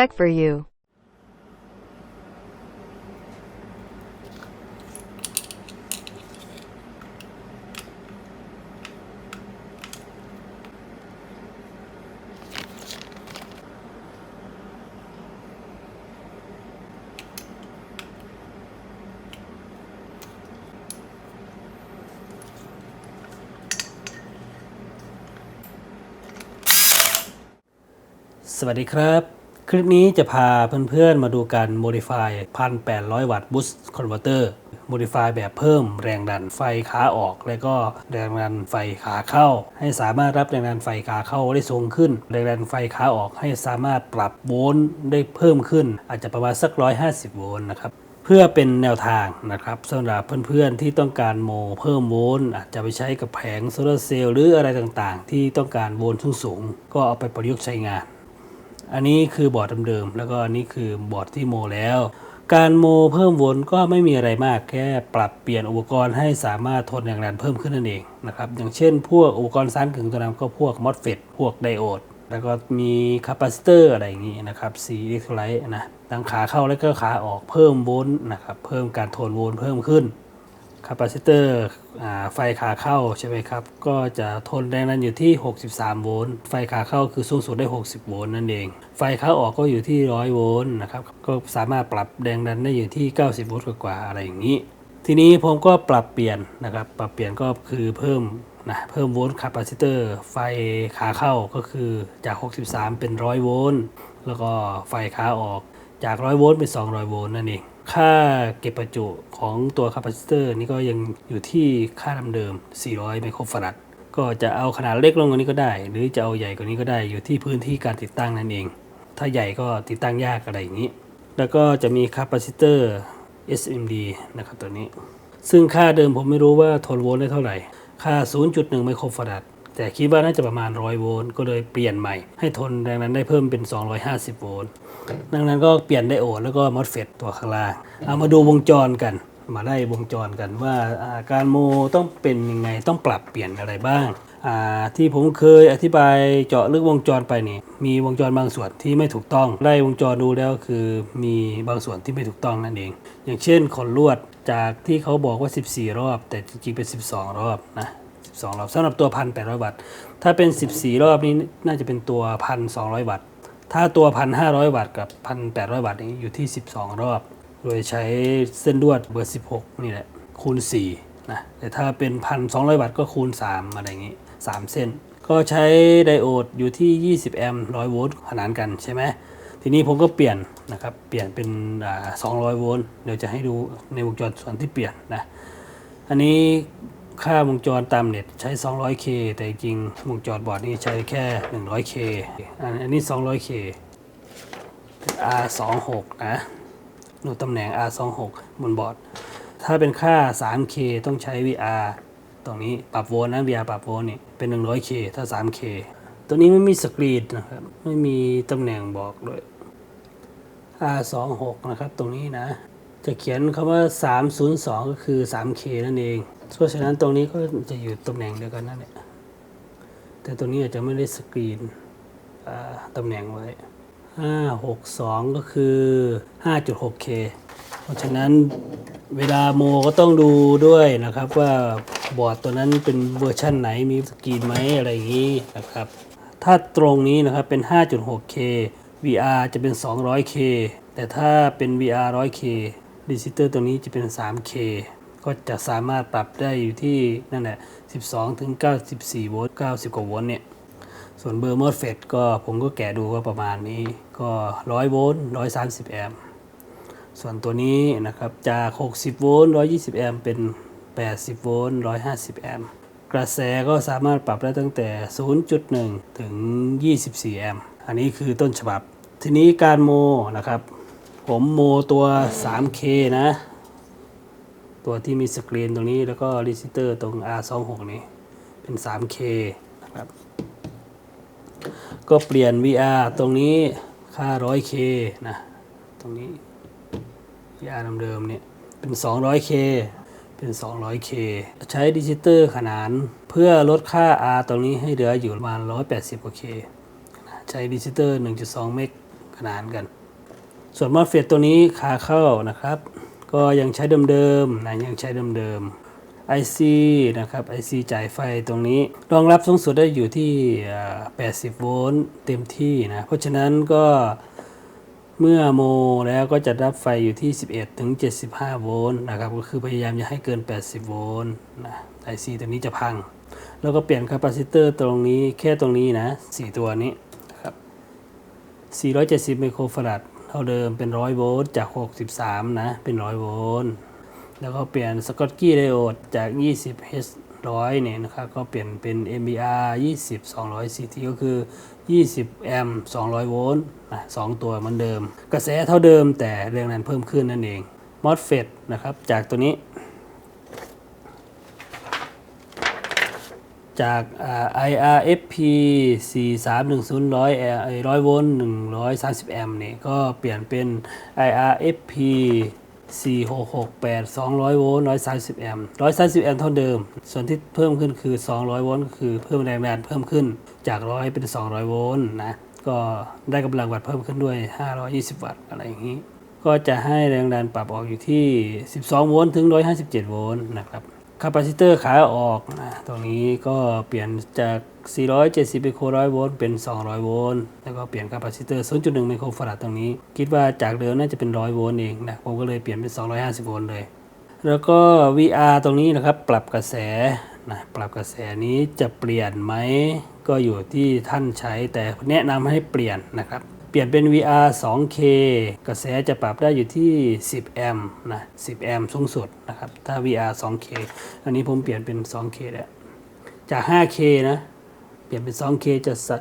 tech for you. สวัสดีครับ คลิปนี้จะพาเพื่อนๆมาดูการ modify 1,800 วัตต์ boost converter modify แบบเพิ่มแรงดันไฟขาออก และก็แรงดันไฟขาเข้า ให้สามารถรับแรงดันไฟขาเข้าได้สูงขึ้น แรงดันไฟขาออกให้สามารถปรับโวลต์ได้เพิ่มขึ้น อาจจะประมาณสัก 150 โวลต์นะครับเพื่อเป็นแนวทางนะครับสำหรับเพื่อนๆที่ต้องการโมเพิ่มโวลต์อาจจะไปใช้กับแผงโซลาร์เซลล์หรืออะไรต่างๆ ที่ต้องการโวลต์สูงๆก็เอาไปประยุกต์ใช้งาน อันนี้คือบอร์ดเดิมๆแล้วก็อันนี้คือบอร์ดที่โมแล้ว การโมเพิ่มโวล์ก็ไม่มีอะไรมากแค่ปรับเปลี่ยนอุปกรณ์ให้สามารถทนแรงดันเพิ่มขึ้นนั่นเองนะครับอย่างเช่น พวกอุปกรณ์สารกึ่งตัวนั้นก็พวกมอสเฟตพวกไดโอดแล้วก็มีคาปาซิเตอร์อะไรอย่างนี้นะครับซีเล็กโทรไลท์นะทั้งขาเข้าและก็ขาออกเพิ่มโวลต์นะครับเพิ่มการทนโวลต์เพิ่มขึ้นาปาซิเตอร์ไฟขาเข้าใช่ไหมครับ ก็จะทนแรงดันอยู่ที่ 63 โวลต์ ไฟขาเข้าคือสูงสุดได้ 60 โวลต์นั่นเอง ไฟขาออกก็อยู่ที่ 100 โวลต์นะครับ ก็สามารถปรับแรงดันได้อยู่ที่ 90 โวลต์กว่าๆอะไรอย่างนี้ ทีนี้ผมก็ปรับเปลี่ยนนะครับ ปรับเปลี่ยนก็คือเพิ่มนะเพิ่มโวลต์คาปาซิเตอร์ไฟขาเข้าก็คือจาก 63 เป็น 100 โวลต์ แล้วก็ไฟขาออกจาก 100 โวลต์เป็น 200 โวลต์นั่นเอง ค่าเก็บประจุของตัวคาปาซิเตอร์นี่ก็ยังอยู่ที่ค่าเดิม 400 ไมโครฟาราด ก็จะเอาขนาดเล็กลงกว่านี้ก็ได้ หรือจะเอาใหญ่กว่านี้ก็ได้อยู่ที่พื้นที่การติดตั้งนั่นเอง ถ้าใหญ่ก็ติดตั้งยากอะไรอย่างนี้ แล้วก็จะมีคาปาซิเตอร์ SMD นะครับตัวนี้ ซึ่งค่าเดิมผมไม่รู้ว่าทนโวลต์ได้เท่าไหร่ ค่า 0.1 ไมโครฟาราด แต่คิดว่าน่าจะประมาณ 100 โวลต์ก็เลยเปลี่ยนใหม่ ให้ทนแรงนั้นได้เพิ่มเป็น 250 โวลต์ดังนั้นก็เปลี่ยนไดโอดแล้วก็มอสเฟตตัวข้างล่างเอามาดูวงจรกัน มาได้วงจรกันว่าการโมต้องเป็นยังไงต้องปรับเปลี่ยนอะไรบ้างที่ผมเคยอธิบายเจาะลึกวงจรไปนี่มีวงจรบางส่วนที่ไม่ถูกต้องได้วงจรดูแล้วคือมีบางส่วนที่ไม่ถูกต้องนั่นเอง อย่างเช่นขนลวดจากที่เขาบอกว่า 14 รอบ แต่จริงๆเป็น 12 รอบนะ 12 รอบสำหรับตัว 1,800 วัตต์ ถ้าเป็น 14 รอบนี้น่าจะเป็นตัว 1,200 วัตต์ ถ้าตัว 1,500 วัตต์กับ 1,800 วัตต์นี้อยู่ที่ 12 รอบ โดยใช้เส้นลวดเบอร์ 16 นี่แหละ คูณ 4 นะ แต่ถ้าเป็น 1,200 วัตต์ก็คูณ 3 อะไรอย่างนี้ 3 เส้น ก็ใช้ไดโอดอยู่ที่ 20 แอมป์ 100 โวลต์ขนานกันใช่ไหมทีนี้ผมก็เปลี่ยนนะครับ เปลี่ยนเป็นอ่า200 โวลต์ เดี๋ยวจะให้ดูในวงจรส่วนที่เปลี่ยนนะ อันนี้ ค่าวงจรตามเน็ตใช้ 200K แต่จริงวงจรบอร์ดนี่ใช้แค่ 100K อันอันนี้ 200K R26 นะดูตำแหน่ง R26 บนบอร์ด ถ้าเป็นค่า 3K ต้องใช้ VR ตรงนี้ปรับโวลต์นะ VR ปรับโวลต์นี่เป็น 100K ถ้า 3K ตัวนี้ไม่มีสกรีนนะครับ ไม่มีตำแหน่งบอกด้วย R26 นะครับ ตรงนี้นะ จะเขียนคำว่า 302 ก็คือ 3K นั่นเอง เพราะฉะนั้นตรงนี้ก็จะอยู่ตำแหน่งเดียวกันนั่นแหละ แต่ตรงนี้อาจจะไม่ได้สกรีนตำแหน่งไว้ 562 ก็คือ 5.6K เพราะฉะนั้นเวลาโมก็ต้องดูด้วยนะครับว่าบอร์ดตัวนั้นเป็นเวอร์ชั่นไหนมีสกรีนไหมอะไรอย่างนี้นะครับ ถ้าตรงนี้นะครับเป็น 5.6K VR จะเป็น 200K แต่ถ้าเป็น VR 100K ดิจิเตอร์ตัวนี้จะเป็น 3K ก็จะสามารถปรับได้อยู่ที่นั่นแหละ 12 ถึง 94 โวลต์ 90 กว่าโวลต์เนี่ย ส่วนเบอร์มอสเฟตก็ผมก็แกะดูก็ประมาณนี้ก็ 100 โวลต์ 130 แอมป์ ส่วนตัวนี้นะครับจาก 60 โวลต์ 120 แอมป์เป็น 80 โวลต์ 150 แอมป์ กระแสก็สามารถปรับได้ตั้งแต่ 0.1 ถึง 24 แอมป์ อันนี้คือต้นฉบับ ทีนี้การโมนะครับ ผมโมตัว 3K นะ ตัวที่มีสกรีนตรงนี้แล้วก็รีซิเตอร์ตรง R26 นี้เป็น 3K นะครับ ก็เปลี่ยน VR ตรงนี้ค่า 100K นะ ตรงนี้ VR เดิมๆเนี่ยเป็น 200K เป็น 200K ใช้ดิจิเตอร์ขนานเพื่อลดค่า R ตรงนี้ให้เหลืออยู่ประมาณ 180โอเคใช้ดิจิเตอร์ 1.2 เมกขขนานกัน ส่วนมอสเฟตตัวนี้ขาเข้านะครับ ก็ยังใช้เดิมๆนะยังใช้เดิมๆ IC นะครับ IC จ่ายไฟตรงนี้ รองรับสูงสุดได้อยู่ที่ 80 โวลต์เต็มที่นะ เพราะฉะนั้นก็เมื่อโมแล้วก็จะรับไฟอยู่ที่ 11 ถึง 75 โวลต์นะครับ ก็คือพยายามอย่าให้เกิน 80 โวลต์นะ IC ตัวนี้จะพัง แล้วก็เปลี่ยนคาปาซิเตอร์ตรงนี้แค่ตรงนี้นะ 4 ตัวนี้นะครับ470 ไมโครฟาราด เท่าเดิมเป็น 100 โวลต์จาก 63 นะ เป็น 100 โวลต์แล้วก็เปลี่ยนสกอตกี้ไดโอดจาก 20 H 100 เนี่ยนะครับ ก็เปลี่ยนเป็น MBR 20 200 CT ก็คือ 20 แอมป์ 200 โวลต์นะสองตัวเหมือนเดิม กระแสเท่าเดิมแต่แรงดันเพิ่มขึ้นนั่นเอง MOSFET นะครับ จากตัวนี้ จาก IRFP 4310 100ร์100โวลต์130 แอมป์นี่ก็เปลี่ยนเป็น IRFP 4668 200 โวลต์130 แอมป์130 แอมป์เท่าเดิม ส่วนที่เพิ่มขึ้นคือ 200 โวลต์ก็คือเพิ่มแรงดันเพิ่มขึ้นจาก 100 เป็น 200 โวลต์นะ ก็ได้กำลังวัตต์เพิ่มขึ้นด้วย 520 วัตต์อะไรอย่างนี้ ก็จะให้แรงดันปรับออกอยู่ที่ 12 โวลต์ถึง 157 โวลต์นะครับ คาปาซิเตอร์ขาออกนะตรงนี้ก็เปลี่ยนจาก 470ไมโครร้อยโวลต์เป็น 200 โวลต์แล้วก็เปลี่ยนคาปาซิเตอร์ 0.1 ไมโครฟาราดตรงนี้ คิดว่าจากเดิมน่าจะเป็น 100 โวลต์เองนะผมก็เลยเปลี่ยนเป็น 250 โวลต์เลย แล้วก็ VR ตรงนี้นะครับ ปรับกระแสนะปรับกระแสนี้จะเปลี่ยนไหมก็อยู่ที่ท่านใช้แต่แนะนำให้เปลี่ยนนะครับ เปลี่ยนเป็น VR 2K กระแสจะปรับได้อยู่ที่ 10 แอมป์นะ 10 แอมป์สูงสุดนะครับ ถ้า VR 2K อันนี้ผมเปลี่ยนเป็น 2K แล้วจาก 5K นะ เปลี่ยนเป็น 2K จะสา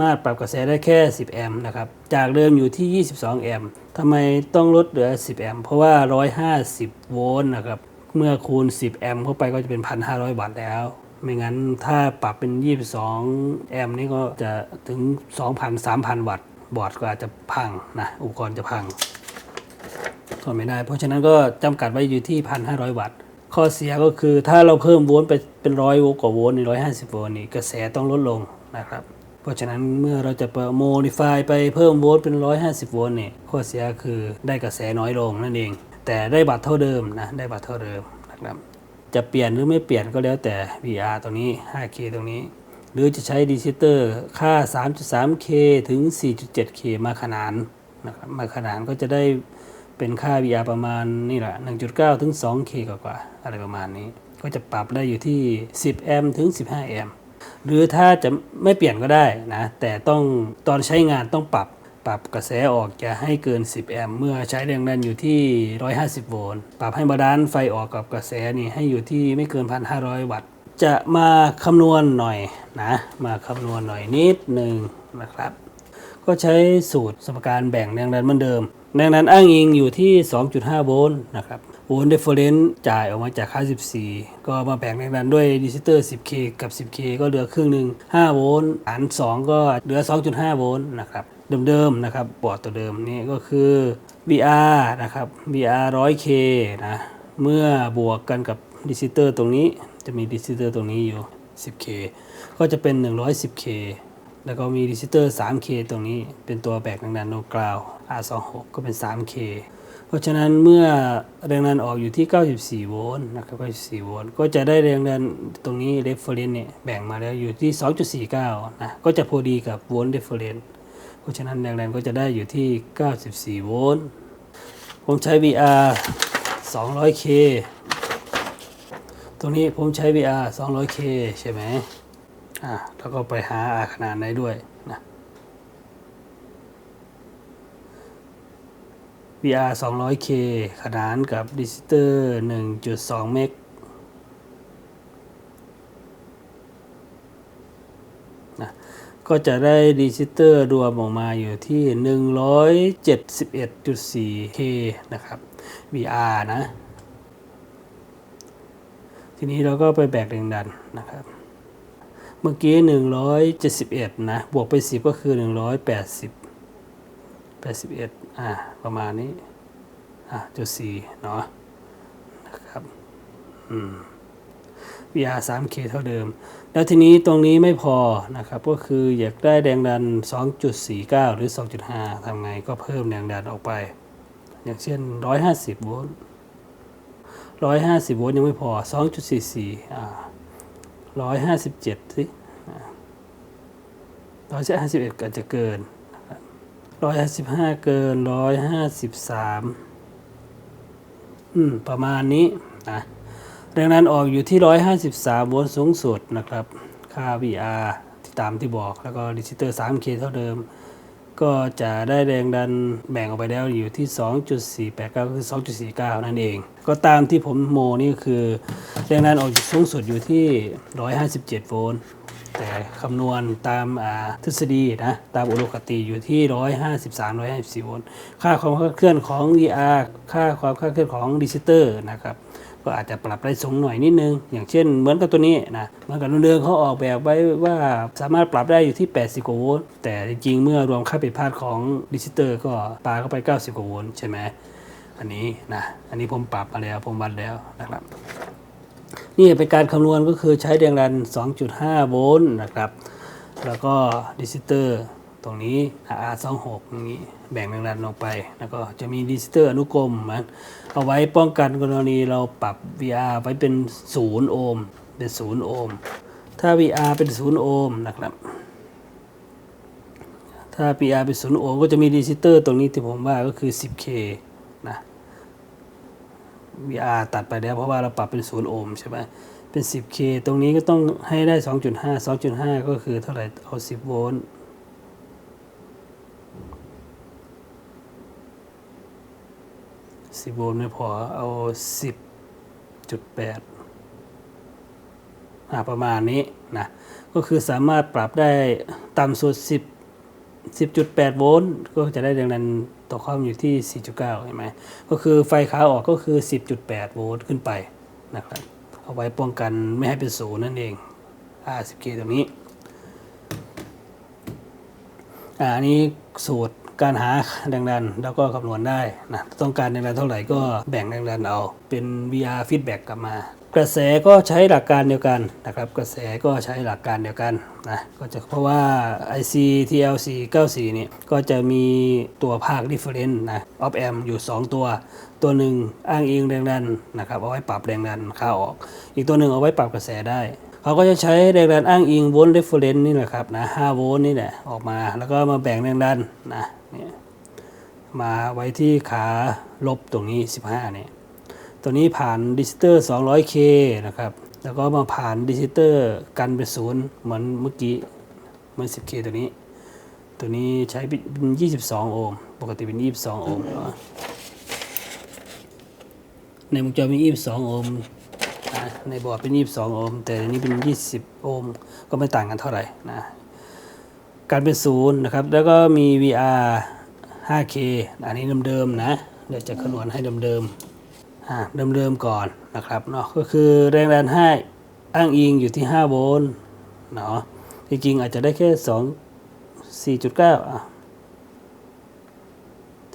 มารถปรับกระแสได้แค่ 10 แอมป์นะครับ จากเดิมอยู่ที่ 22 แอมป์ทำไมต้องลดเหลือ 10 แอมป์ เพราะว่า 150 โวลต์นะครับ เมื่อคูณ 10 แอมป์เข้าไปก็จะเป็น 1,500วัตต์แล้วไม่งั้นถ้าปรับเป็น 22 แอมป์นี่ก็จะถึง 2,000 3,000 วัตต์ บอร์ดก็อาจจะพังนะอุปกรณ์จะพังทนไม่ได้ เพราะฉะนั้นก็จำกัดไว้อยู่ที่1,500วัตต์ ข้อเสียก็คือถ้าเราเพิ่มโวลต์ไปเป็นร้อยโวลต์กว่าโวลต์ในร้อยห้าสิบโวลต์นี่กระแสต้องลดลงนะครับเพราะฉะนั้นเมื่อเราจะโมดิฟายไปเพิ่มโวลต์เป็นร้อยห้าสิบโวลต์นี่ข้อเสียคือได้กระแสน้อยลงนั่นเอง แต่ได้บัตรเท่าเดิมนะได้บัตรเท่าเดิมนะครับจะเปลี่ยนหรือไม่เปลี่ยนก็แล้วแต่ VR ตรงนี้ 5K ตรงนี้ หรือจะใช้ดิจิเตอร์ค่า 3.3K ถึง 4.7K มาขนานนะครับมาขนานก็จะได้เป็นค่า VR ประมาณนี่แหละ 1.9 ถึง 2K กว่าๆอะไรประมาณนี้ ก็จะปรับได้อยู่ที่ 10 แอมถึง 15 แอมหรือถ้าจะไม่เปลี่ยนก็ได้นะ แต่ต้องตอนใช้งานต้องปรับปรับกระแสออกจะให้เกิน 10 แอมเมื่อใช้แรงดันอยู่ที่ 150 โวลต์ ปรับให้บาลานซ์ไฟออกกับกระแสนี่ให้อยู่ที่ไม่เกิน 1,500 วัตต์ จะมาคำนวณหน่อยนะมาคำนวณหน่อยนิดหนึ่งนะครับ ก็ใช้สูตรสมการแบ่งแรงดันเหมือนเดิมแรงดันอ้างอิงอยู่ที่ 2.5 โวลต์นะครับโวลต์เดฟเฟอเรนซ์จ่ายออกมาจากค่า 14 ก็มาแบ่งแรงดันด้วยดิจิเตอร์ 10K กับ 10K ก็เหลือครึ่งหนึ่ง5โวลต์หาร2 ก็เหลือ 2.5 โวลต์นะครับเดิมๆนะครับบอร์ดตัวเดิมนี่ก็คือ VR นะครับ VR 100K นะเมื่อบวกกันกับดิจิเตอร์ตรงนี้ จะมีดิจิเตอร์ตรงนี้อยู่ 10K ก็จะเป็น 110K แล้วก็มีดิจิเตอร์ 3K ตรงนี้เป็นตัวแบกแรงดันโนกราว R26 ก็เป็น 3K เพราะฉะนั้นเมื่อแรงดันออกอยู่ที่ 94 โวลต์นะครับ94 โวลต์ก็จะได้แรงดันตรงนี้ reference เนี่ยแบ่งมาแล้วอยู่ที่ 2.49 นะ ก็จะพอดีกับโวลต์ reference เพราะฉะนั้นแรงดันก็จะได้อยู่ที่ 94 โวลต์ ผมใช้ VR 200K ตรงนี้ผมใช้ VR 200K ใช่ไหมอ่าแล้วก็ไปหา R ขนาดไหนด้วยนะ VR 200K ขนานกับดิจิเตอร์ 1.2 เมกนะก็จะได้ดิจิเตอร์รวมออกมาอยู่ที่ 171.4K นะครับ VR นะ ทีนี้เราก็ไปแบกแรงดันนะครับ เมื่อกี้ 171 นะ บวกไป 10 ก็คือ 180 81 อ่า ประมาณนี้ อะจุด4เนาะนะครับ อืม VR 3K เท่าเดิม แล้วทีนี้ตรงนี้ไม่พอนะครับ ก็คืออยากได้แรงดัน 2.49 หรือ 2.5ทำไงก็เพิ่มแรงดันออกไป อย่างเช่น 150 โวลต์ 150 โวลต์ยังไม่พอ 2.44อ่า157 สิร้อยห้าสิบเอ็ดอาจจะเกินร้อยห้าสิบห้าเกินร้อยห้าสิบสามอืม ประมาณนี้นะแรงดันออกอยู่ที่ร้อยห้าสิบสามโวลต์สูงสุดนะครับ ค่า VR ที่ตามที่บอกแล้วก็ดิจิเตอร์ 3K เท่าเดิม ก็จะได้แรงดันแบ่งออกไปแล้วอยู่ที่ 2.489 คือ 2.49 นั่นเอง ก็ตามที่ผมโมนี่คือแรงดันออกสูงสุดอยู่ที่ 157 โวลต์แต่คำนวณตามาทฤษฎีนะตามอุดมคติอยู่ที่ 153 154 โวลต์ค่าความเคลื่อนของ VR ค่าความเคลื่อนของดิจิเตอร์นะครับ ก็อาจจะปรับได้สูงหน่อยนิดนึง อย่างเช่นเหมือนกับตัวนี้นะเหมือนกับเดิมเขาออกแบบไว้ว่าสามารถปรับได้อยู่ที่ 80กว่าโวลต์แต่จริงๆ เมื่อรวมค่าผิดพลาดของดิจิเตอร์ก็ปาเข้าไป 90กว่าโวลต์ใช่ไหมอันนี้นะอันนี้ผมปรับมาแล้วผมวัดแล้วนะครับ นี่เป็นการคำนวณก็คือใช้แรงดัน 2.5 โวลต์นะครับ แล้วก็ดิจิเตอร์ตรงนี้ R26 ตรงนี้ แบ่งแรงดันลงไป แล้วก็จะมีดิจิเตอร์อนุกรมมันเอาไว้ป้องกันกรณีเราปรับ VR ไว้เป็น 0 โอห์มเป็น0โอห์มถ้า VR เป็น 0 โอห์มนะครับ ถ้า PR เป็น 0 โอห์มก็จะมีดิจิเตอร์ตรงนี้ที่ผมว่าก็คือ 10K นะ VR ตัดไปแล้วเพราะว่าเราปรับเป็น 0 โอห์มใช่ไหมเป็น 10K ตรงนี้ก็ต้องให้ได้ 2.5 2.5 ก็คือเท่าไหร่ เอา 10 โวลต์ 10โวลต์ไม่พอเอา10.8อ่าประมาณนี้นะก็คือสามารถปรับได้ต่ำสุด10 10.8 โวลต์ก็จะได้แรงดันต่อความอยู่ที่ 4.9 เห็นไหมก็คือไฟขาออกก็คือ 10.8 โวลต์ขึ้นไปนะครับเอาไว้ป้องกันไม่ให้เป็นศูนย์นั่นเอง 50K ตรงนี้ อ่าอันนี้สูตร การหาแรงดันแล้วก็คำนวณได้นะต้องการแรงดันเท่าไหร่ก็แบ่งแรงดันเอาเป็น VR feedback กลับมา กระแสก็ใช้หลักการเดียวกันนะครับ กระแสก็ใช้หลักการเดียวกันนะก็จะเพราะว่า IC TLC 94นี่ก็จะมีตัวภาค different นะ op amp อยู่ 2 ตัว ตัวหนึ่งอ้างอิงแรงดันนะครับเอาไว้ปรับแรงดันเข้าออก อีกตัวหนึ่งเอาไว้ปรับกระแสได้ เขาก็จะใช้แรงดันอ้างอิงโวลต์เรฟเฟรนซ์นี่แหละครับนะ5โวลต์นี่แหละออกมาแล้วก็มาแบ่งแรงดันนะเนี่ยมาไว้ที่ขาลบตรงนี้ 15เนี่ยตัวนี้ผ่านดิจิเตอร์ 200K นะครับ แล้วก็มาผ่านดิจิเตอร์กันเป็นศูนย์เหมือนเมื่อกี้เหมือน 10K ตัวนี้ ตัวนี้ใช้เป็น22 โอห์มปกติเป็น 22 โอห์มเนาะในวงจรมี22 โอห์ม ในบอร์ดเป็น 22 โอห์ม แต่อันนี้เป็น 20 โอห์ม ก็ไม่ต่างกันเท่าไหร่นะ การเป็นศูนย์นะครับ แล้วก็มี VR 5K อันนี้เดิมๆนะ เดี๋ยวจะคำนวณให้เดิมๆอ่าเดิมๆก่อนนะครับเนาะ ก็คือแรงดัน5อ้างอิงอยู่ที่ 5 โวลต์เนาะ จริงๆอาจจะได้แค่ 2 4.9อะ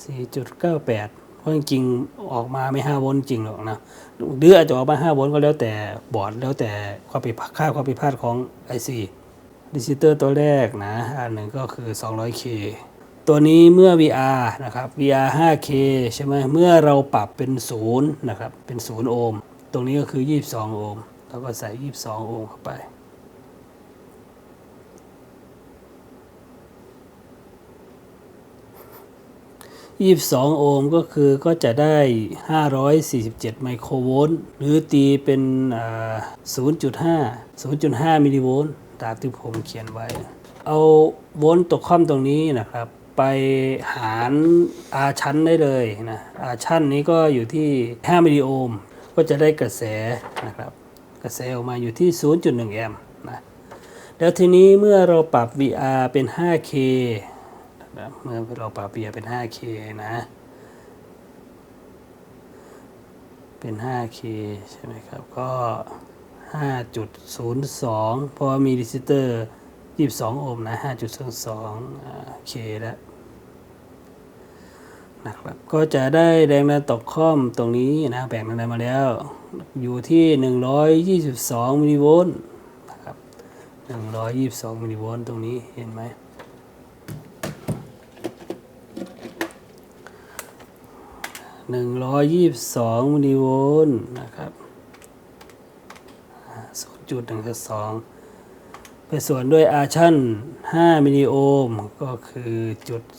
4.98 เพราะจริงๆออกมาไม่5โวลต์จริงหรอกนะหรืออาจจะออกมา5โวลต์ก็แล้วแต่บอร์ดแล้วแต่ความผิดพลาดค่าความผิดพลาดของ IC ดิจิเตอร์ตัวแรกนะอันหนึ่งก็คือ 200K ตัวนี้เมื่อ VR นะครับ VR 5K ใช่ไหมเมื่อเราปรับเป็น0นะครับเป็น 0 โอห์ม ตรงนี้ก็คือ 22 โอห์ม แล้วก็ใส่ 22 โอห์มเข้าไป 22 โอห์มก็คือก็จะได้ 547 ไมโครโวลต์ หรือตีเป็น 0.5 0.5 มิลลิโวลต์ตามที่ผมเขียนไว้ เอาโวลต์ตกค่อมตรงนี้นะครับ ไปหารอาชั้นได้เลยนะอาชั้นนี้ก็อยู่ที่ 5 มิลลิโอห์ม ก็จะได้กระแสนะครับ กระแสออกมาอยู่ที่ 0.1 แอมป์นะ แล้วทีนี้เมื่อเราปรับ VR เป็น 5K นะเมื่อเราปรับ VR เป็น 5K นะ เป็น 5K ใช่ไหมครับ ก็ 5.02 เพราะมีดิจิเตอร์ 22 โอห์มนะ 5.02k แล้วนะครับก็จะได้แรงดันตกข้อมตรงนี้นะแบ่งแรงดันมาแล้ว อยู่ที่ 122 มิลลิโวลต์นะครับ122 มิลลิโวลต์ตรงนี้เห็นไหม 122มิลลิโวลต์นะครับ0.1.2ไปส่วนด้วยอาชั่น 5มิลลิโอห์มก็คือจุด05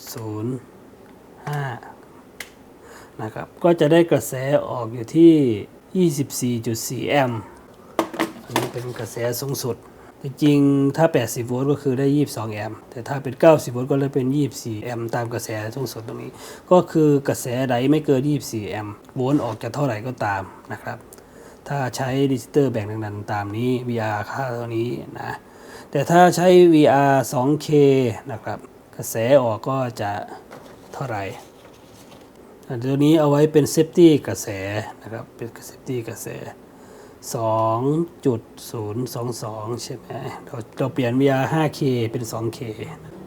นะครับก็จะได้กระแสออกอยู่ที่ 24.4 แอมป์อันนี้เป็นกระแสสูงสุด จริงๆ ถ้า 80 โวลต์ก็คือได้ 22 แอมป์ แต่ถ้าเป็น 90 โวลต์ก็เลยเป็น 24 แอมป์ตามกระแสสูงสุดตรงนี้ ก็คือกระแสใดไม่เกิน 24 แอมป์โวลต์ออกจะเท่าไหร่ก็ตามนะครับ ถ้าใช้ดิจิเตอร์แบ่งดังๆตามนี้ VR ค่าเท่านี้นะ แต่ถ้าใช้ VR 2K นะครับ กระแสออกก็จะเท่าไหร่ตัวนี้เอาไว้เป็นเซฟตี้กระแสนะครับ เป็นเซฟตี้กระแส 2.022 ใช่ไหมเราเราเปลี่ยน VR 5K เป็น 2K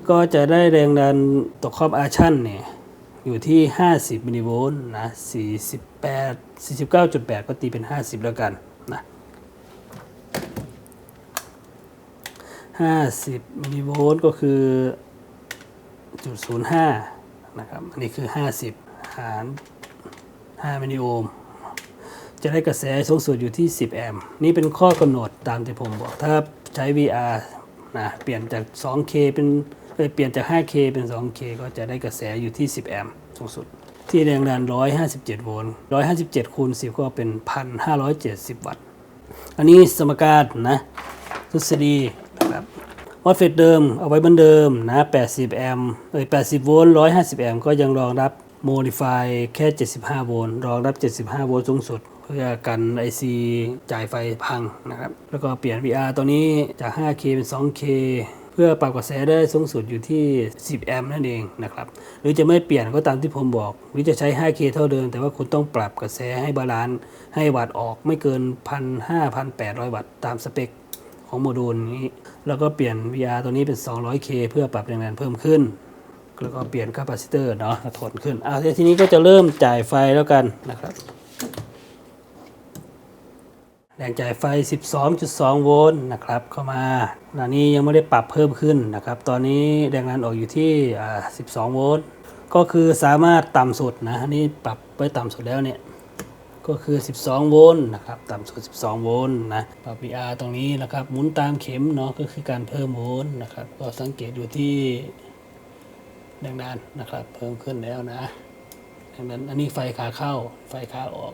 ก็จะได้แรงดันตกครอบอาชั่นเนี่ยอยู่ที่ 50มิลลิโวลต์นะ 48 49.8 ก็ตีเป็น 50 แล้วกันนะ50มิลลิโวลต์ก็คือจุด05นะครับ อันนี้คือ 50 หาร 5มิลลิโอห์ม จะได้กระแสสูงสุดอยู่ที่ 10 แอมป์นี่เป็นข้อกำหนดตามที่ผมบอกถ้าใช้ VR นะเปลี่ยนจาก 2K เป็นเอ้ยเปลี่ยนจาก 5K เป็น 2K ก็จะได้กระแสอยู่ที่ 10 แอมป์สูงสุด ที่แรงดัน 157 โวลต์ 157 คูณ 10 ก็เป็น 1,570 วัตต์ อันนี้สมการนะทฤษฎีนะครับวัดเฟสเดิมเอาไว้เหมือนเดิมนะ 80 แอมป์เอ้ย80 โวลต์ 150 แอมป์ก็ยังรองรับโมดิฟายแค่ 75 โวลต์ รองรับ 75 โวลต์สูงสุด พื่อกัน IC จ่ายไฟพังนะครับ แล้วก็เปลี่ยน VR ตัวนี้จาก 5K เป็น 2K เพื่อปรับกระแสได้สูงสุดอยู่ที่ 10 แอมป์นั่นเองนะครับ หรือจะไม่เปลี่ยนก็ตามที่ผมบอก หรือจะใช้ 5K เท่าเดิม แต่ว่าคุณต้องปรับกระแสให้บาลานซ์ให้วัตต์ออกไม่เกิน 1,500-1,800 วัตต์ตามสเปคของโมดูลนี้ แล้วก็เปลี่ยน VR ตัวนี้เป็น 200K เพื่อปรับแรงดันเพิ่มขึ้นแล้วก็เปลี่ยนคาปาซิเตอร์เนาะทนขึ้นเอะทีนี้ก็จะเริ่มจ่ายไฟแล้วกันนะครับ แรงจ่ายไฟ 12.2 โวลต์นะครับเข้ามาหน้านี้ยังไม่ได้ปรับเพิ่มขึ้นนะครับ ตอนนี้แรงดันออกอยู่ที่ 12 โวลต์ ก็คือสามารถต่ำสุดนะนนี้ปรับไว้ต่ำสุดแล้วเนี่ย ก็คือ 12 โวลต์นะครับ ต่ำสุด 12 โวลต์นะ ปรับ VR ตรงนี้นะครับ หมุนตามเข็มเนาะ ก็คือการเพิ่มโวลต์นะครับ ก็สังเกตอยู่ที่แรงดันนะครับ เพิ่มขึ้นแล้วนะดังนั้นอันนี้ไฟขาเข้า ไฟขาออก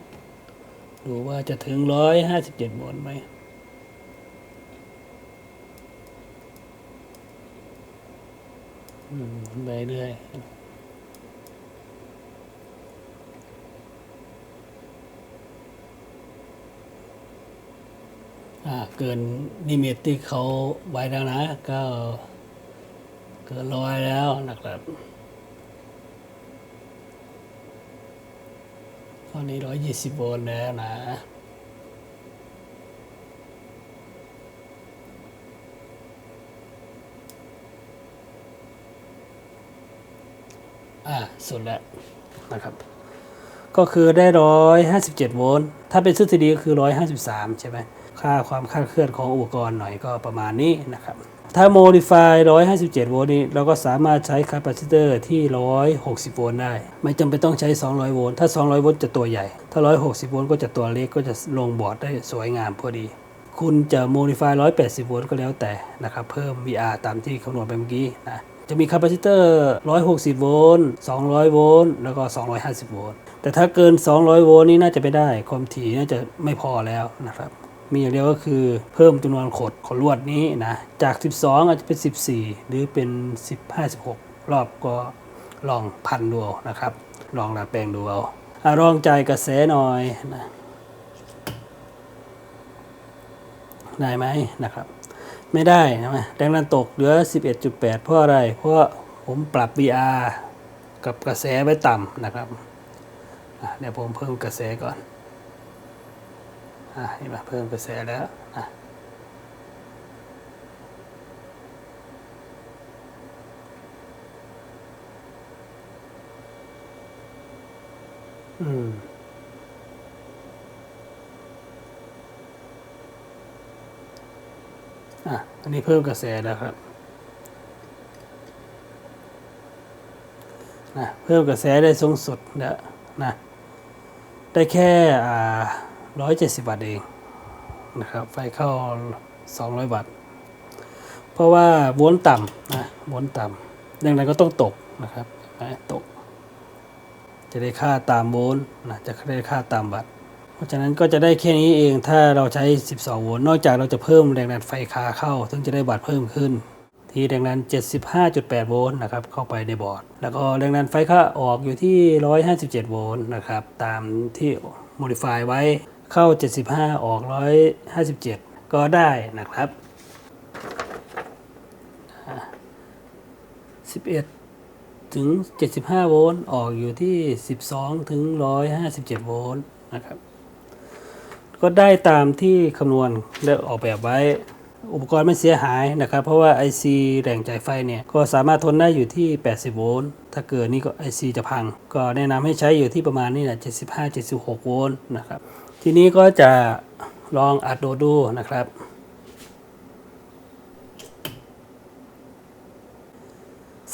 ดูว่าจะถึง157โวลต์ไหมอืมไปเรื่อยอ่าเกินลิมิตที่เขาไว้แล้วนะ ก็เกินร้อยแล้วนะครับ ตอนนี้120โวลต์แล้วนะอ่าสุดแล้วนะครับ ก็คือได้ร้อยห้าสิบเจ็ดโวลต์ถ้าเป็นทฤษฎีก็คือร้อยห้าสิบสามใช่ไหมค่าความคลาดเคลื่อนของอุปกรณ์หน่อยก็ประมาณนี้นะครับ ถ้า modify 157 โวลต์นี้ เราก็สามารถใช้คาปาซิเตอร์ที่ 160 โวลต์ได้ ไม่จำเป็นต้องใช้ 200 โวลต์ ถ้า 200 โวลต์จะตัวใหญ่ ถ้า 160 โวลต์ก็จะตัวเล็ก ก็จะลงบอร์ดได้สวยงามพอดี คุณจะ modify 180 โวลต์ก็แล้วแต่นะครับ เพิ่ม VR ตามที่คำนวณไปเมื่อกี้นะ จะมีคาปาซิเตอร์ 160 โวลต์ 200 โวลต์ แล้วก็ 250 โวลต์ แต่ถ้าเกิน 200 โวลต์นี่น่าจะไม่ได้ ความถี่น่าจะไม่พอแล้วนะครับ มีอย่างเดียวก็คือเพิ่มจำนวนขดขดลวดนี้นะ จาก 12 อาจจะเป็น 14 หรือเป็น 15 16 รอบก็ลองพันดูนะครับ ลองดัดแปลงดูเอาอลองจ่ายกระแสหน่อยนะได้ไหมนะครับ ไม่ได้นะแรงดันตกเหลือ 11.8 เพราะอะไร เพราะผมปรับ VR กับกระแสไว้ต่ำนะครับเดี๋ยวผมเพิ่มกระแสก่อน อะนไหมาเพิ่มกระแสแล้วอะอืมอะอันนี้เพิ่มกระแสแล้วครับนะเพิ่มกระแสได้สูงสุดนะนะได้แค่อ่า ร้อยเจ็ดสิบวัตต์เองนะครับไฟเข้าสองร้อยวัตต์ เพราะว่าโวลต์ต่ำนะโวลต์ต่ำดังนั้นก็ต้องตกนะครับตก จะได้ค่าตามโวลต์นะจะได้ค่าตามวัตต์เพราะฉะนั้นก็จะได้แค่นี้เองถ้าเราใช้ 12 โวลต์นอกจากเราจะเพิ่มแรงดันไฟขาเข้าซึ่งจะได้วัตต์เพิ่มขึ้น ที่แรงดัน 75.8 โวลต์นะครับเข้าไปในบอร์ด แล้วก็แรงดันไฟขาออกอยู่ที่ 157 โวลต์นะครับตามที่ modify ไว้ เข้า 75 ออก 157 ก็ได้นะครับ 11 ถึง 75 โวลต์ออกอยู่ที่ 12 ถึง 157 โวลต์นะครับ ก็ได้ตามที่คำนวณและออกแบบไว้ อุปกรณ์ไม่เสียหายนะครับ เพราะว่า IC แหล่งจ่ายไฟเนี่ย ก็สามารถทนได้อยู่ที่ 80 โวลต์ ถ้าเกิดนี่ก็ IC จะพัง ก็แนะนำให้ใช้อยู่ที่ประมาณนี่แหละ 75-76 โวลต์นะครับ ทีนี้ก็จะลองอัดโดดูนะครับ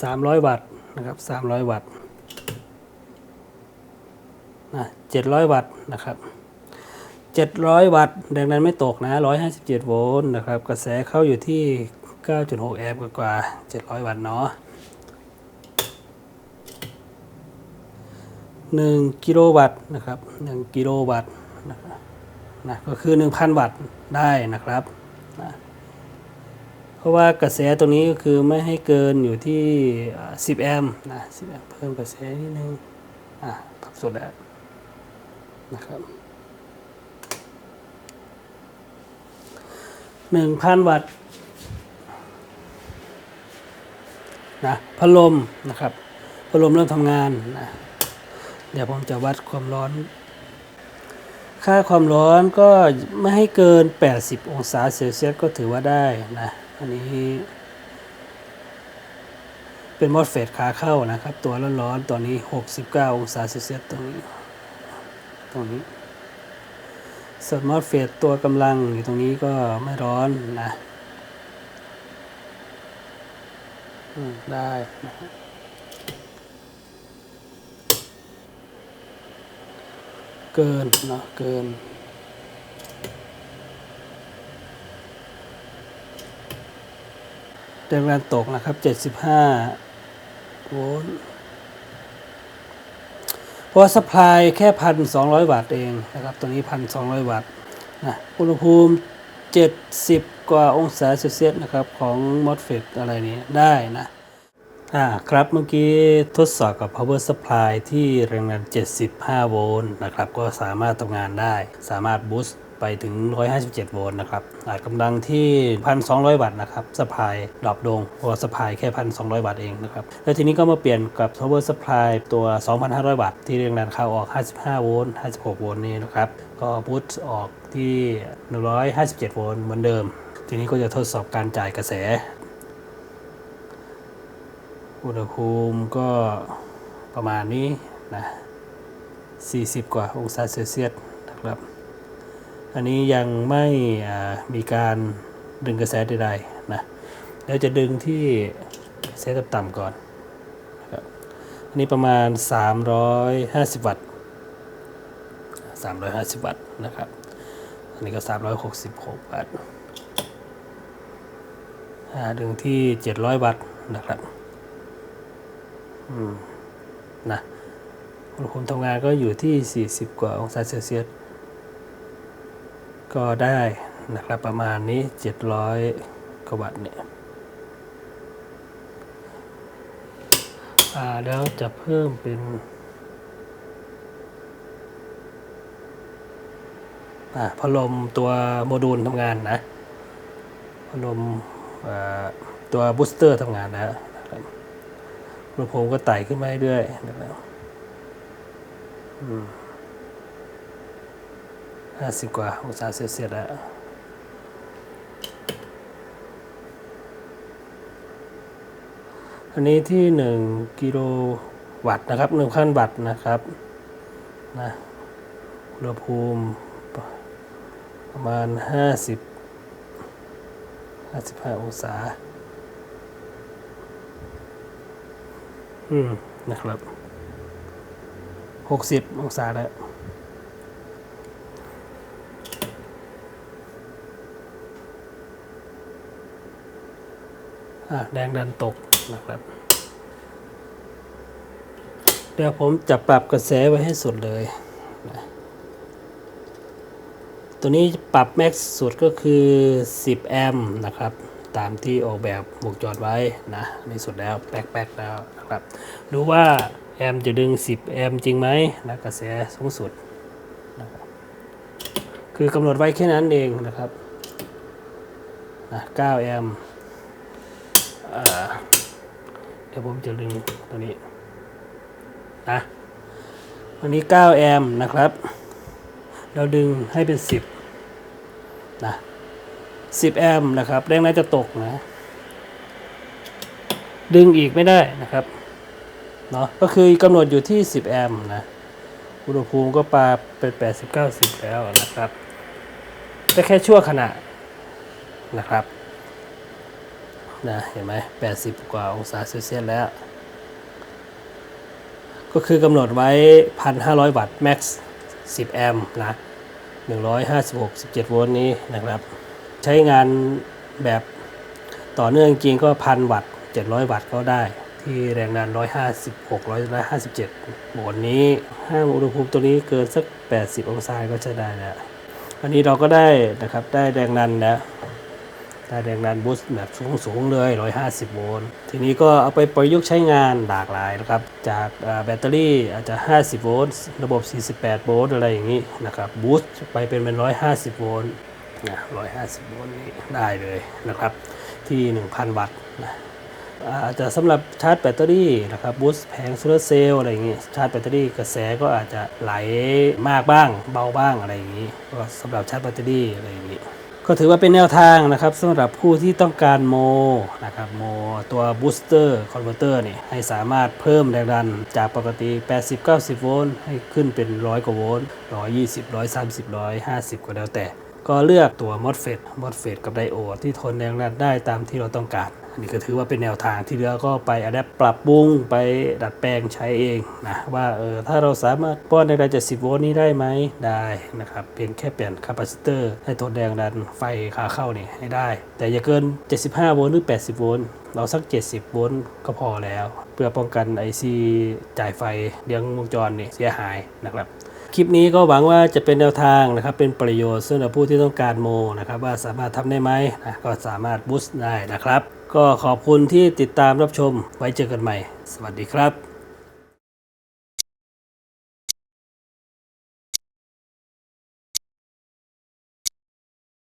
300 วัตต์นะครับ 300 วัตต์นะ700 วัตต์นะครับ 700 วัตต์แรงดันไม่ตกนะ 157 โวลต์นะครับ กระแสเข้าอยู่ที่ 9.6 แอมป์กว่า 700 วัตต์เนาะ1กิโลวัตต์นะครับ1กิโลวัตต์นะครับนะก็คือ 1,000 วัตต์ได้นะครับนะเพราะว่ากระแสตรงนี้ก็คือไม่ให้เกินอยู่ที่ 10 แอมป์นะ 10 แอมป์เพิ่มกระแสนิดนึง อะปรับสุดแล้วนะครับ 1,000วัตต์นะพัดลมนะครับพัดลมเริ่มทำงานนะเดี๋ยวผมจะวัดความร้อน ค่าความร้อนก็ไม่ให้เกิน 80 องศาเซลเซียสก็ถือว่าได้นะ อันนี้เป็นมอสเฟตขาเข้านะครับ ตัวร้อนๆตัวนี้ 69 องศาเซลเซียสตรงนี้ ตรงนี้ ส่วนมอสเฟตตัวกำลังอยู่ตรงนี้ก็ไม่ร้อนนะได้นะเกินเนาะเกินแรงดันตกนะครับ 75 โวลต์ เพราะสปายแค่พันสองวัตต์เองนะครับตัวนี้พันสองวัตต์นะอุณหภูมิ 70 กว่าองศาเซลเซียสนะครับของมอสเฟตอะไรนี้ได้นะอ่าครับเมื่อกี้ทดสอบกับ power supply ที่แรงดัน 75 โวลต์นะครับ ก็สามารถทำงานได้ สามารถบูสต์ ไปถึง 157 โวลต์นะครับอ่ากำลังที่ 1,200 วัตต์นะครับสปายดรอปลงเพราะว่าสปายแค่ 1,200 วัตต์เองนะครับแล้วทีนี้ก็มาเปลี่ยนกับ power supply ตัว 2,500 วัตต์ที่แรงดันเข้าออก 55 โวลต์ 56 โวลต์นี่นะครับก็บูตออกที่ 157 โวลต์เหมือนเดิม ทีนี้ก็จะทดสอบการจ่ายกระแส อุณหภูมิก็ประมาณนี้นะ40 กว่าองศาเซลเซียสนะครับ อันนี้ยังไม่มีการดึงกระแสใดๆนะแล้วจะดึงที่กระแสต่ำๆก่อนนะครับอันนี้ประมาณ 350 วัตต์ 350 วัตต์นะครับ อันนี้ก็ 366 วัตต์ดึงที่ 700 วัตต์นะครับอืมนะอุณหภูมิทำงานก็อยู่ที่ 40 กว่าองศาเซลเซียส ก็ได้นะครับประมาณนี้ 700กว่าวัตต์เนี่ยแล้วจะเพิ่มเป็นอพัดลมตัวโมดูลทำงานนะพัดลมตัวบูสเตอร์ทำงานแล้วนะครับอุณหภูมิก็ไต่ขึ้นมาเรื่อยๆนะครับ ห้าสิบกว่าองศาเซลเซียสแล้วอันนี้ที่หนึ่งกิโลวัตต์นะครับหนึ่งพันวัตต์นะครับนะอุณหภูมิประมาณห้าสิบห้าสิบห้าองศาอืมนะครับหกสิบองศาแล้ว แดงดันตกนะครับ เดี๋ยวผมจะปรับกระแสไว้ให้สุดเลยนะตัวนี้ปรับแม็กซ์สุดก็คือ 10 แอมป์นะครับ ตามที่ออกแบบวงจรไว้นะนี่สุดแล้วแป๊กแป๊กแล้วนะครับดูว่าแอมป์จะดึง 10 แอมป์จริงไหมนะกระแสสูงสุดนะครับคือกำหนดไว้แค่นั้นเองนะครับนะ9แอมป์ เดี๋ยวผมจะดึงตัวนี้นะอันนี้ 9 แอมป์นะครับ เราดึงให้เป็น 10 นะ 10 แอมป์นะครับแรงน่าจะตกนะ ดึงอีกไม่ได้นะครับ เนาะก็คือกำหนดอยู่ที่ 10 แอมป์นะ อุณหภูมิก็ปาเป็น 80 90 แล้วนะครับ แต่แค่ชั่วขณะนะครับ นะเห็นไหม80กว่าองศาเซลเซียสแล้ว ก็คือกำหนดไว้ 1,500 วัตต์ max 10 แอมป์นะ 156 17 โวลต์นี้นะครับ ใช้งานแบบต่อเนื่องจริงก็ 1,000 วัตต์ 700 วัตต์ก็ได้ที่แรงดัน 156 157 โวลต์นี้ห้ามอุณหภูมิตัวนี้เกินสัก 80 องศาก็จะได้แล้วอันนี้เราก็ได้นะครับ ได้แรงดันแล้ว ได้แรงดันบูสต์แบบสูงสูงเลย 150 โวลต์ ทีนี้ก็เอาไปประยุกต์ใช้งานหลากหลายนะครับ จากแบตเตอรี่อาจจะ 50 โวลต์ ระบบ 48 โวลต์อะไรอย่างนี้นะครับ บูสต์ไปเป็นเป็น 150 โวลต์นะ150 โวลต์นี้ได้เลยนะครับที่ 1,000 วัตต์นะอาอาจจะสำหรับชาร์จแบตเตอรี่นะครับบูสต์แผงโซลาร์เซลล์อะไรอย่างนี้ชาร์จแบตเตอรี่กระแสก็อาจจะไหลมากบ้างเบาบ้างอะไรอย่างนี้ก็สำหรับชาร์จแบตเตอรี่อะไรอย่างนี้ ก็ถือว่าเป็นแนวทางนะครับสำหรับผู้ที่ต้องการโมนะครับโมตัวบูสเตอร์คอนเวอร์เตอร์นี่ให้สามารถเพิ่มแรงดันจากปกติ 80-90 โวลต์ให้ขึ้นเป็น 100 กว่าโวลต์ 120 130 150 ก็แล้วแต่ ก็เลือกตัวมอสเฟตมอสเฟตกับไดโอดที่ทนแรงดันได้ตามที่เราต้องการ นนี้ก็ถือว่าเป็นแนวทางที่เหลือก็ไปอัดแอปปรับปรุงไปดัดแปลงใช้เองนะว่าเออถ้าเราสามารถป้อนแรงดัน70 โวลต์นี้ได้ไหมได้นะครับเพียงแค่เปลี่ยนคาปาซิเตอร์ให้ทนแรงดันไฟขาเข้านี่ให้ได้ แต่อย่าเกิน 75 โวลต์หรือ 80 โวลต์เราสัก 70 โวลต์ก็พอแล้ว เพื่อป้องกัน IC จ่ายไฟเลี้ยงวงจรนี่เสียหายนะครับคลิปนี้ก็หวังว่าจะเป็นแนวทางนะครับ เป็นประโยชน์สำหรับผู้ที่ต้องการโมนะครับ ว่าสามารถทำได้ไหมนะก็สามารถบูสต์ได้นะครับ ก็ขอบคุณที่ติดตามรับชมไว้เจอกันใหม่ สวัสดีครับ